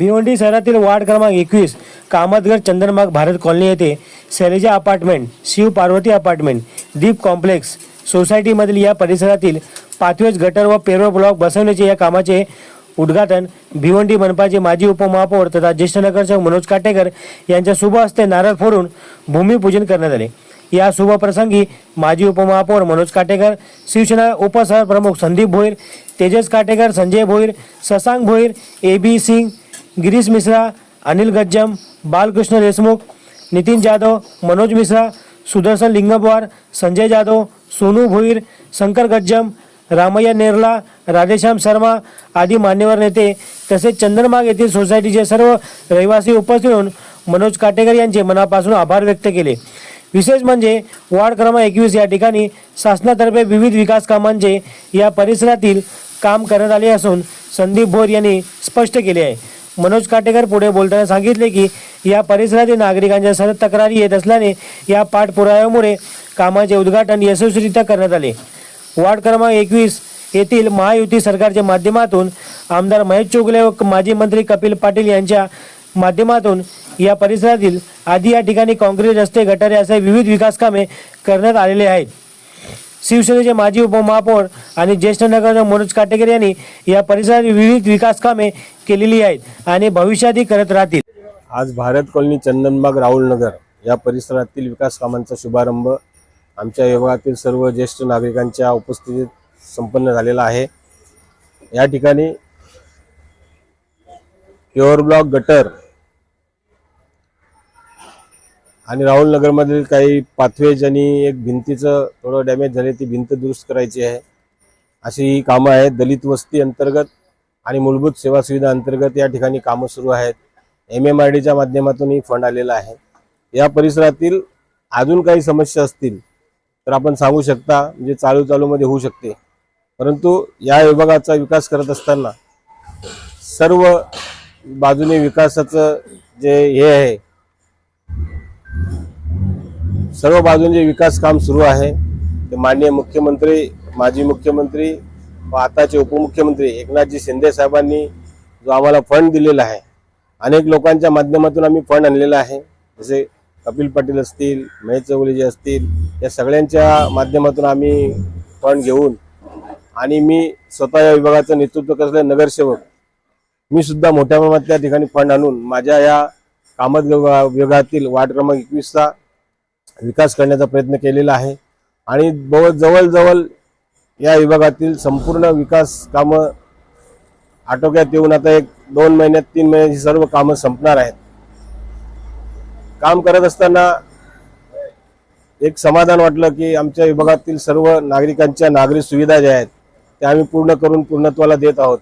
भिवंडी शहरातील वार्ड क्रमांक एकवीस कामतगड चंदनबाग भारत कॉलनी येथे Shailaja apartment Shiv Parvati apartment Deep complex सोसायटीमधील या परिसरातील पाचवेच गटर व पेरो ब्लॉक बसवण्याचे या कामाचे उद्घाटन भिवंडी मनपाचे माजी उपमहापौर तथा ज्येष्ठ नगरसेवक मनोज काटेकर यांच्या शुभ हस्ते नारळ फोडून भूमिपूजन करण्यात आले. या शुभप्रसंगी माजी उपमहापौर मनोज काटेकर शिवसेना उपसहप्रमुख संदीप भोईर तेजस काटेकर संजय भोईर ससांग भोईर ए बी सिंग गिरीश मिश्रा अनिल गज्जम बालकृष्ण देशमुख नितीन जाधव मनोज मिश्रा सुदर्शन लिंगपवार संजय जाधव सोनू भोईर शंकर गज्जम रामय्या नेरला राधेश्याम शर्मा आदी मान्यवर नेते तसेच चंदनबाग येथील सोसायटीचे सर्व रहिवासी उपस्थित होऊन मनोज काटेकर यांचे मनापासून आभार व्यक्त केले. विशेष म्हणजे वार्ड क्रमांक एकवीस या ठिकाणी शासनातर्फे विविध विकास कामांचे या परिसरातील काम करण्यात आले असून संदीप भोर यांनी स्पष्ट केले आहे. मनोज काटेकर पुढे बोलताना सांगितले की या परिसरातील नागरिकांच्या सतत तक्रारी येत असल्याने या पाठपुराव्यामुळे कामाचे उद्घाटन यशस्वीरित्या करण्यात आले. वार्ड क्रमांक एकवीस येथील महायुती सरकारच्या माध्यमातून आमदार महेश चोगले व माजी मंत्री कपिल पाटील यांच्या माध्यमातून या परिसरातील आधी या ठिकाणी काँक्रीट रस्ते गटारे असे विविध विकास कामे करण्यात आलेले आहेत. शिवसेनेचे माजी उपमहापौर आणि ज्येष्ठ नगर मनोज काटेकर यांनी या परिसरातील विविध विकास कामे केलेली आहेत आणि भविष्यातही करत राहतील. आज भारत कॉलनी चंदनबाग राहुल नगर या परिसरातील विकास कामांचा शुभारंभ आमच्या विभागातील सर्व ज्येष्ठ नागरिकांच्या उपस्थितीत संपन्न झालेला आहे. या ठिकाणी प्युअर ब्लॉक गटर आणि राहुल नगरमधील काही पाथवेज आणि एक भिंतीचं थोडं डॅमेज झाले ती भिंत दुरुस्त करायची आहे. अशी ही कामं आहेत. दलित वस्ती अंतर्गत आणि मूलभूत सेवा सुविधा अंतर्गत या ठिकाणी कामं सुरू आहेत. एम एम आर डीच्या माध्यमातूनही फंड आलेला आहे. या परिसरातील अजून काही समस्या असतील तर आपण सांगू शकता म्हणजे चालू चालूमध्ये होऊ शकते. परंतु या विभागाचा विकास करत असताना सर्व बाजूने विकासाचं जे हे आहे सर्व बाजूने जे विकास काम सुरू आहे ते माननीय मुख्यमंत्री माजी मुख्यमंत्री आताचे उपमुख्यमंत्री एकनाथजी शिंदे साहेबांनी जो आम्हाला फंड दिलेला आहे अनेक लोकांच्या माध्यमातून आम्ही फंड आणलेला आहे. जसे कपिल पाटील असतील महेश चौगुलेजी असतील या सगळ्यांच्या माध्यमातून आम्ही फंड घेऊन आणि मी स्वतः या विभागाचं नेतृत्व करतले नगरसेवक. मी सुद्धा मोठ्या प्रमाणात त्या ठिकाणी फंड आणून माझ्या या कामत विभागातील वार्ड क्रमांक एकवीसचा विकास करण्याचा प्रयत्न केलेला आहे. आणि जवळजवळ या विभागातील संपूर्ण विकास कामं आटोक्यात येऊन आता एक दोन महिन्यात तीन महिन्यात ही सर्व कामं संपणार आहेत. काम करत असताना एक समाधान वाटलं की आमच्या विभागातील सर्व नागरिकांच्या नागरिक सुविधा ज्या आहेत त्या आम्ही पूर्ण करून पूर्णत्वाला देत आहोत.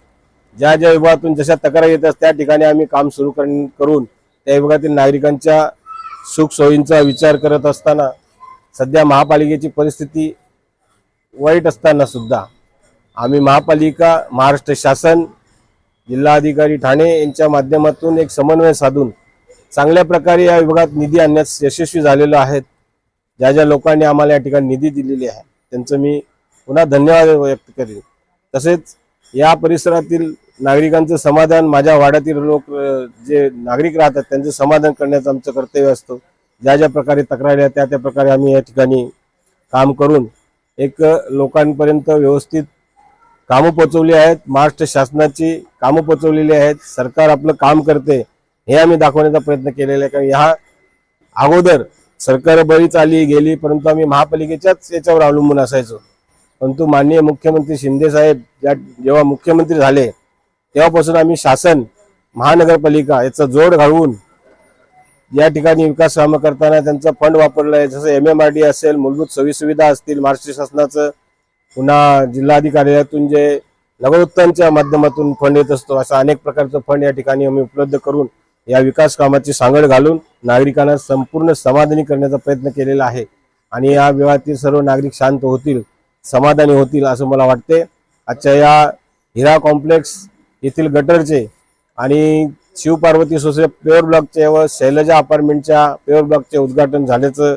ज्या ज्या विभागातून जशा तक्रारी येतात त्या ठिकाणी आम्ही काम सुरू करून त्या विभागातील नागरिकांच्या सुखसोयींचा विचार करत असताना सध्या महापालिकेची परिस्थिती वाईट असताना सुद्धा आम्ही महापालिका महाराष्ट्र शासन जिल्हाधिकारी ठाणे यांच्या माध्यमातून एक समन्वय साधून चांगल्या प्रकारे या विभागात निधी आणण्यास यशस्वी झालेलो आहेत. ज्या ज्या लोकांनी आम्हाला या ठिकाणी निधी दिलेली आहे त्यांचं मी पुन्हा धन्यवाद व्यक्त करेन. तसेच या परिसरातील नागरिकांचं समाधान माझ्या वाड्यातील लोक जे नागरिक राहतात त्यांचं समाधान करण्याचं आमचं कर्तव्य असतं. ज्या ज्या प्रकारे तक्रारी आहेत त्या त्या प्रकारे आम्ही या ठिकाणी काम करून एक लोकांपर्यंत व्यवस्थित कामं पोचवली आहेत. महाराष्ट्र शासनाची कामं पोचवलेली आहेत. सरकार आपलं काम करते हे आम्ही दाखवण्याचा प्रयत्न केलेला आहे. कारण ह्या अगोदर सरकार बरीच आली गेली परंतु आम्ही महापालिकेच्याच याच्यावर अवलंबून असायचो. परंतु माननीय मुख्यमंत्री शिंदे साहेब ज्या जेव्हा मुख्यमंत्री झाले तेव्हापासून आम्ही शासन महानगरपालिका याचा जोड घालवून या ठिकाणी विकास कामं करताना त्यांचा फंड वापरला आहे. जसं एम एम आर डी असेल मूलभूत सोयीसुविधा असतील महाराष्ट्र शासनाचं पुन्हा जिल्हाधिकाऱ्यातून जे नगरोत्थानच्या माध्यमातून फंड येत असतो असा अनेक प्रकारचं फंड या ठिकाणी आम्ही उपलब्ध करून या विकास कामाची सांगड घालून नागरिकांना संपूर्ण समाधानी करण्याचा प्रयत्न केलेला आहे. आणि या विवाहातील सर्व नागरिक शांत होतील समाधानी होतील असं मला वाटते आजच्या या हिरा कॉम्प्लेक्स येथील गटरचे आणि शिवपार्वती सोसायटी प्युअर ब्लॉकचे व शैलजा अपार्टमेंटच्या प्युअर ब्लॉकचे उद्घाटन झाल्याचं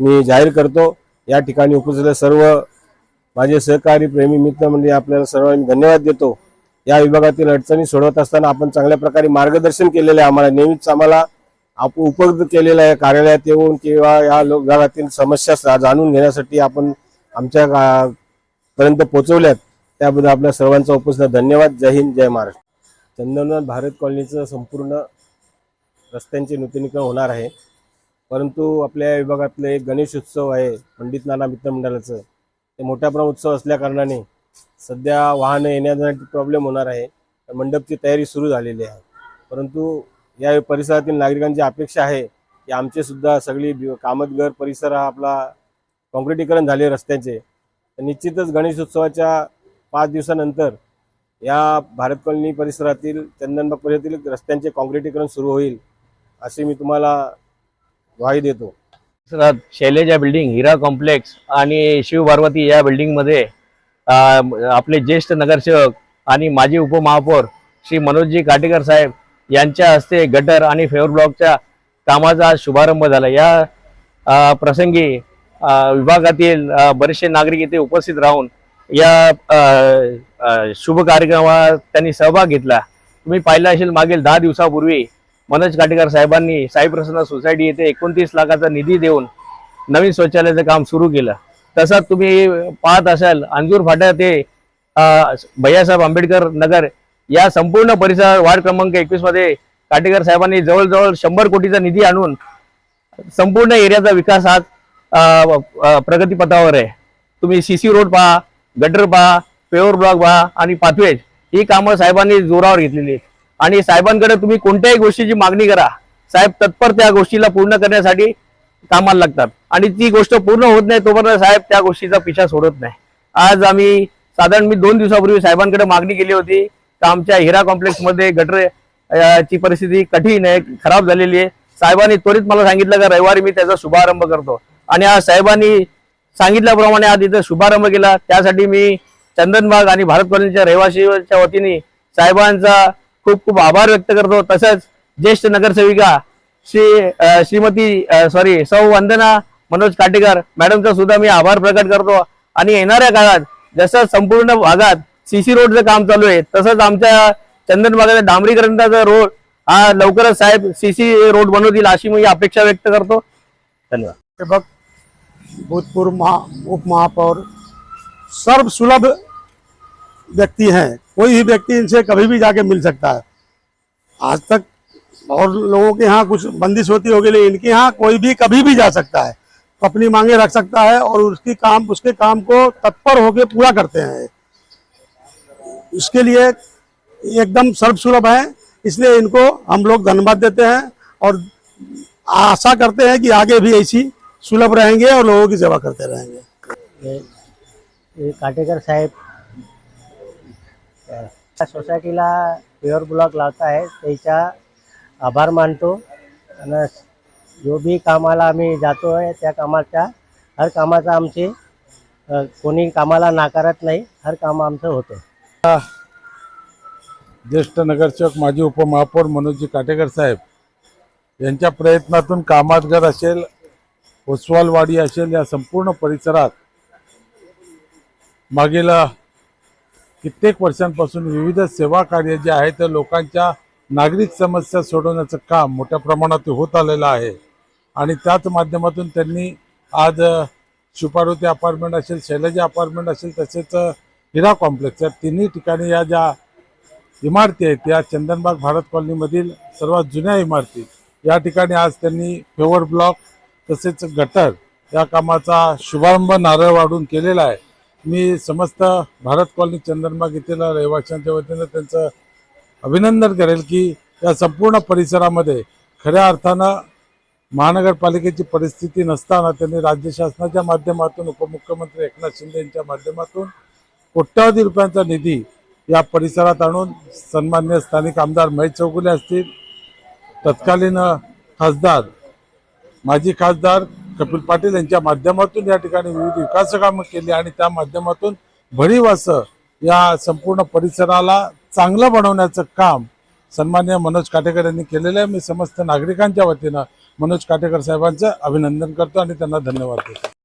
मी जाहीर करतो. या ठिकाणी उपस्थित सर्व माझे सहकारी प्रेमी मित्र म्हणजे आपल्याला सर्वांनी धन्यवाद देतो. या विभागातील अडचणी सोडवत असताना आपण चांगल्या प्रकारे मार्गदर्शन केलेलं आहे आम्हाला. नेहमीच आम्हाला आप उपलब्ध केलेलं आहे कार्यालयात येऊन किंवा या विभागातील समस्या जाणून घेण्यासाठी आपण आमच्या पर्यंत पोहोचवल्यात. त्याबद्दल आपल्या सर्वांचा उपस्थित धन्यवाद. जय हिंद. जय महाराष्ट्र. चंदनवन भारत कॉलनीचं संपूर्ण रस्त्यांचे नूतनीकरण होणार आहे. परंतु आपल्या विभागातलं एक गणेश उत्सव आहे पंडित नाना मित्रमंडळाचं ते मोठ्या प्रमाणात उत्सव असल्याकारणाने सध्या वाहनं येण्यासाठी प्रॉब्लेम होणार आहे. मंडपची तयारी सुरू झालेली आहे. परंतु या परिसरातील नागरिकांची अपेक्षा आहे की आमचेसुद्धा सगळी कामतगर परिसर हा आपला काँक्रिटीकरण झाले रस्त्याचे. तर निश्चितच गणेश उत्सवाच्या पाच दिवसानंतर या भारत कॉलनी परिसरातील चंदनबाग परिसरातील रस्त्यांचे काँक्रिटीकरण सुरू होईल असे मी तुम्हाला ग्वाही देतो. परिसरात शैलेजा बिल्डिंग हिरा कॉम्प्लेक्स आणि शिव पार्वती या बिल्डिंगमध्ये आपले ज्येष्ठ नगरसेवक आणि माजी उपमहापौर श्री मनोजजी काटेकर साहेब यांच्या हस्ते गटर आणि फेवर ब्लॉकच्या कामाचा आज शुभारंभ झाला. या प्रसंगी विभागातील बरेचसे नागरिक इथे उपस्थित राहून या शुभ कार्यक्रमात त्यांनी सहभाग घेतला. तुम्ही पाहिला असेल मागील दहा दिवसापूर्वी मनोज काटेकर साहेबांनी साई प्रसन्न सोसायटी येथे एकोणतीस लाखाचा निधी देऊन नवीन शौचालयाचं काम सुरू केलं. तसंच तुम्ही पाहत असाल अंजूर फाटा ते भैयासाहेब आंबेडकर नगर या संपूर्ण परिसर वार्ड क्रमांक एकवीसमध्ये काटेकर साहेबांनी जवळजवळ शंभर कोटीचा निधी आणून संपूर्ण एरियाचा विकास आज प्रगतीपथावर आहे. तुम्ही सीसी रोड पहा गटर पहा पेवर ब्लॉक व्हा आणि पाथवेज ही कामं साहेबांनी जोरावर घेतलेली आहेत. आणि साहेबांकडे तुम्ही कोणत्याही गोष्टीची मागणी करा. साहेब तत्पर त्या गोष्टीला पूर्ण करण्यासाठी कामाला लागतात. आणि ती गोष्ट पूर्ण होत नाही तोपर्यंत साहेब त्या गोष्टीचा पिछा सोडत नाही. आज आम्ही साधारण मी दोन दिवसापूर्वी साहेबांकडे मागणी केली होती तर आमच्या हिरा कॉम्प्लेक्समध्ये गटरे गटर ची परिस्थिती कठीण आहे खराब झालेली आहे. साहेबांनी त्वरित मला सांगितलं का रविवारी मी त्याचा शुभारंभ करतो. आणि आज साहेबांनी सांगितल्याप्रमाणे आज इथं शुभारंभ केला. त्यासाठी मी चंदनबाग आणि भारत कॉलनीच्या रहिवासीच्या वतीने साहेबांचा खूप खूप आभार व्यक्त करतो. तसंच ज्येष्ठ नगरसेविका श्री श्रीमती सॉरी सौ वंदना मनोज काटेकर मॅडमचा सुद्धा मी आभार प्रकट करतो. आणि येणाऱ्या काळात जसं संपूर्ण भागात सीसी रोडचं काम चालू आहे तसंच आमच्या चंदनबागाच्या डांबरीकरणाचा रोड हा लवकरच साहेब सीसी रोड बनवतील अशी मी अपेक्षा व्यक्त करतो. धन्यवाद. बघ भूतपूर्व महा उप महापौर सर्व सुलभ व्यक्ति हैं, कोई भी व्यक्ति इनसे कभी भी जाके मिल सकता है। आज तक और लोगों के यहाँ कुछ बंदिश होती होगी, लेकिन इनके यहाँ कोई भी कभी भी जा सकता है। अपनी मांगे रख सकता है और उसकी काम, उसके काम को तत्पर होके पूरा करते हैं। इसके लिए एकदम सर्वसुलभ है, इसलिए इनको हम लोग धन्यवाद देते हैं और आशा करते हैं कि आगे भी ऐसी सुलभ रहेंगे और लोगों की सेवा करते रहेंगे। काटेकर साहेब सोसायटीला प्युअर ब्लॉक लावत आहे. त्याचा आभार मानतो. आणि जो बी कामाला आम्ही जातो आहे त्या कामाच्या हर कामाचा आमचे कोणी कामाला नाकारत नाही. हर काम आमचं होतं ज्येष्ठ नगरसेवक माजी उपमहापौर मनोजी काटेकर साहेब यांच्या प्रयत्नातून कामातगर असेल ओसवालवाडी असेल या संपूर्ण परिसरात मागील कित्येक वर्षांपासून विविध सेवा कार्य जे आहे ते लोकांच्या नागरिक समस्या सोडवण्याचं काम मोठ्या प्रमाणात होत आलेलं आहे. आणि त्याच माध्यमातून त्यांनी आज अ, अपार्टमेंट असेल शैलजा अपार्टमेंट असेल तसेच हिरा कॉम्प्लेक्स या तिन्ही ठिकाणी या ज्या इमारती आहेत या चंदनबाग भारत कॉलनीमधील सर्वात जुन्या इमारती या ठिकाणी आज त्यांनी फेवर ब्लॉक तसेच गटर या कामाचा शुभारंभ नारळ वाढून केलेला आहे. मी समस्त भारत कॉलनी चंदनबाग येथील रहिवाशांच्या वतीनं त्यांचं अभिनंदन करेल की या संपूर्ण परिसरामध्ये खऱ्या अर्थानं महानगरपालिकेची परिस्थिती नसताना त्यांनी राज्य शासनाच्या माध्यमातून उपमुख्यमंत्री एकनाथ शिंदे यांच्या माध्यमातून कोट्यावधी रुपयांचा निधी या परिसरात आणून सन्मान्य स्थानिक आमदार महेश चौगुले असतील. तत्कालीन खासदार माजी खासदार कपिल पाटील यांच्या माध्यमातून या ठिकाणी विविध विकास कामं केली आणि त्या माध्यमातून भरीव असं या संपूर्ण परिसराला चांगलं बनवण्याचं काम सन्मान्य मनोज काटेकर यांनी केलेलं आहे. मी समस्त नागरिकांच्या वतीनं मनोज काटेकर साहेबांचं अभिनंदन करतो आणि त्यांना धन्यवाद देतो.